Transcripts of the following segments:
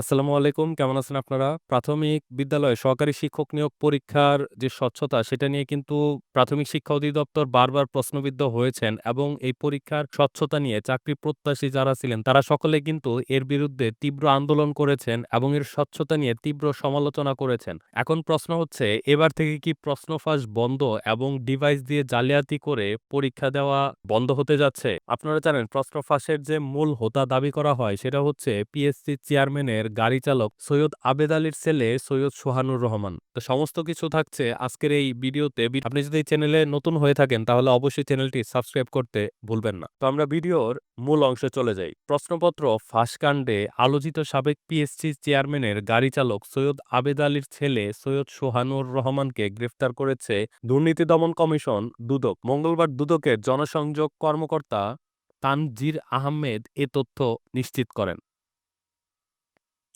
আসসালামু আলাইকুম। কেমন আছেন আপনারা? প্রাথমিক বিদ্যালয়ে সহকারী শিক্ষক নিয়োগ পরীক্ষার যে স্বচ্ছতা, সেটা নিয়ে কিন্তু প্রাথমিক শিক্ষা অধিদপ্তর বারবার প্রশ্নবিদ্ধ হয়েছেন এবং এই পরীক্ষার স্বচ্ছতা নিয়ে চাকরি প্রত্যাশী যারা ছিলেন, তারা সকলে কিন্তু এর বিরুদ্ধে তীব্র আন্দোলন করেছেন এবং এর স্বচ্ছতা নিয়ে তীব্র সমালোচনা করেছেন। এখন প্রশ্ন হচ্ছে, এবার থেকে কি প্রশ্ন ফাঁস বন্ধ এবং ডিভাইস দিয়ে জালিয়াতি করে পরীক্ষা দেওয়া বন্ধ হতে যাচ্ছে? আপনারা জানেন, প্রশ্ন ফাঁসের যে মূল হোতা দাবি করা হয়, সেটা হচ্ছে পিএসসি চেয়ারম্যানের গাড়ি চালক সৈয়দ আবেদ আলীর ছেলে সৈয়দ সোহানুর রহমান। তো সমস্ত কিছু থাকছে আজকের এই ভিডিওতে। আপনি যদি চ্যানেলে নতুন হয়ে থাকেন, তাহলে অবশ্যই চ্যানেলটি সাবস্ক্রাইব করতে ভুলবেন না। তো আমরা ভিডিওর মূল অংশে চলে যাই। প্রশ্নপত্র, ফাঁসকাণ্ডে আলোচিত সাবেক পিএসসি চেয়ারম্যানের গাড়ি চালক সৈয়দ আবেদ আলীর ছেলে সৈয়দ সোহানুর রহমানকে গ্রেফতার করেছে দুর্নীতি দমন কমিশন দুদক। মঙ্গলবার দুদকের জনসংযোগ কর্মকর্তা তানজির আহমেদ এ তথ্য নিশ্চিত করেন।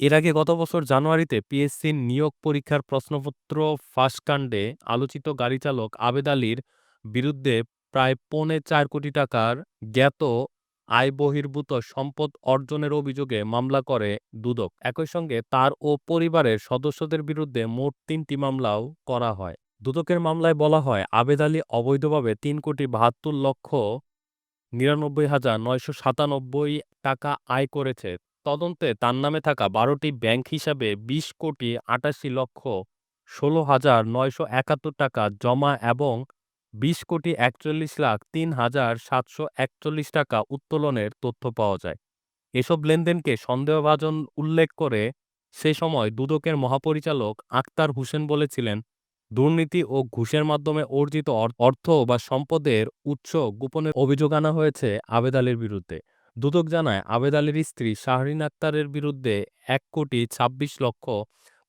এর আগে গত বছর জানুয়ারিতে পিএসসির নিয়োগ পরীক্ষার প্রশ্নপত্র ফাঁসকাণ্ডে আলোচিত গাড়ি চালক আবেদ আলীর বিরুদ্ধে প্রায় পৌনে চার কোটি টাকার জ্ঞাত আয় বহির্ভূত সম্পদ অর্জনের অভিযোগে মামলা করে দুদক। একই সঙ্গে তার ও পরিবারের সদস্যদের বিরুদ্ধে মোট তিনটি মামলাও করা হয়। দুদকের মামলায় বলা হয়, আবেদ আলী অবৈধভাবে তিন কোটি বাহাত্তর লক্ষ নিরানব্বই হাজার নয়শো সাতানব্বই টাকা আয় করেছে। তদন্তে তার নামে থাকা বারোটি ব্যাংক হিসাবে বিশ কোটি আটাশি লক্ষ ষোলো হাজার নয়শো একাত্তর টাকা জমা এবং বিশ কোটি একচল্লিশ লাখ তিন হাজার সাতশো একচল্লিশ টাকা উত্তোলনের তথ্য পাওয়া যায়। এসব লেনদেনকে সন্দেহভাজন উল্লেখ করে সে সময় দুদকের মহাপরিচালক আক্তার হোসেন বলেছিলেন, দুর্নীতি ও ঘুষের মাধ্যমে অর্জিত অর্থ বা সম্পদের উৎস গোপনের অভিযোগ আনা হয়েছে আবেদ আলীর বিরুদ্ধে। দুদক জানায়, আবেদ আলীর স্ত্রী শাহরিন আক্তারের বিরুদ্ধে এক কোটি ছাব্বিশ লক্ষ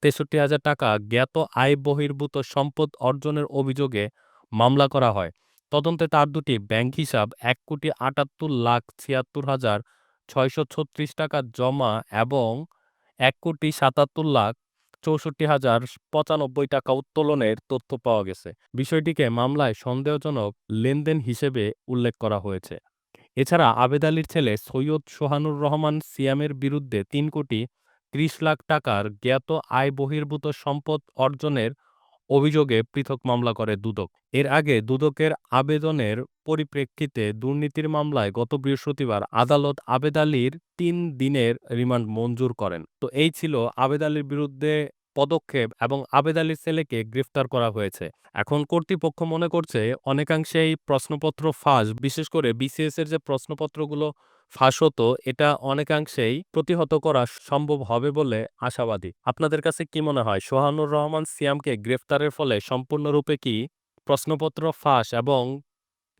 তেষট্টি হাজার টাকা জ্ঞাত আয় বহির্ভূত সম্পদ অর্জনের অভিযোগে মামলা করা হয়। তদন্তে তার দুটি ব্যাংক হিসাব, এক কোটি আটাত্তর লাখ ছিয়াত্তর হাজার ছয়শো ছত্রিশ টাকা জমা এবং এক কোটি সাতাত্তর লাখ চৌষট্টি হাজার পঁচানব্বই টাকা উত্তোলনের তথ্য পাওয়া গেছে। বিষয়টিকে মামলায় সন্দেহজনক লেনদেন হিসেবে উল্লেখ করা হয়েছে। এছাড়া আবেদ আলীর ছেলে সৈয়দ সোহানুর রহমান সিয়ামের বিরুদ্ধে তিন কোটি ত্রিশ লাখ টাকার জ্ঞাত আয় বহির্ভূত সম্পদ অর্জনের অভিযোগে পৃথক মামলা করে দুদক। এর আগে দুদকের আবেদনের পরিপ্রেক্ষিতে দুর্নীতির মামলায় গত বৃহস্পতিবার আদালত আবেদ আলীর তিন দিনের রিমান্ড মঞ্জুর করেন। তো এই ছিল আবেদ আলীর বিরুদ্ধে পদক্ষেপ এবং আবেদ আলীর ছেলেকে গ্রেফতার করা হয়েছে। এখন কর্তৃপক্ষ মনে করছে অনেকাংশেই প্রশ্নপত্র ফাঁস, বিশেষ করে বিসিএস এর যে প্রশ্নপত্রগুলো ফাঁস হতো, এটা অনেকাংশেই প্রতিহত করা সম্ভব হবে বলে আশাবাদী। আপনাদের কাছে কি মনে হয়, সোহানুর রহমান সিয়ামকে গ্রেফতারের ফলে সম্পূর্ণরূপে কি প্রশ্নপত্র ফাঁস এবং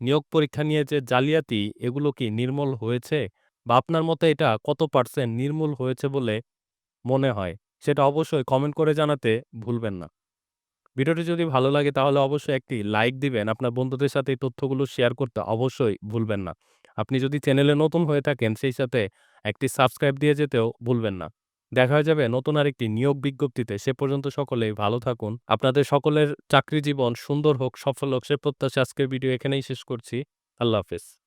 নিয়োগ পরীক্ষা নিয়ে যে জালিয়াতি, এগুলো কি নির্মূল হয়েছে? বা আপনার মতে এটা কত পার্সেন্ট নির্মূল হয়েছে বলে মনে হয়? সেটা অবশ্যই কমেন্ট করে জানাতে ভুলবেন না। ভিডিওটি যদি ভালো লাগে তাহলে অবশ্যই একটি লাইক দিবেন। আপনার বন্ধুদের সাথে এই তথ্যগুলো শেয়ার করতে অবশ্যই ভুলবেন না। আপনি যদি চ্যানেলে নতুন হয়ে থাকেন সেই সাথে একটি সাবস্ক্রাইব দিয়ে যেতেও ভুলবেন না। দেখা হয়ে যাবে নতুন আরেকটি নিয়োগ বিজ্ঞপ্তিতে। সে পর্যন্ত সকলেই ভালো থাকুন। আপনাদের সকলের চাকরি জীবন সুন্দর হোক, সফল হোক সে প্রত্যাশায় আজকের ভিডিও এখানেই শেষ করছি। আল্লাহ হাফেজ।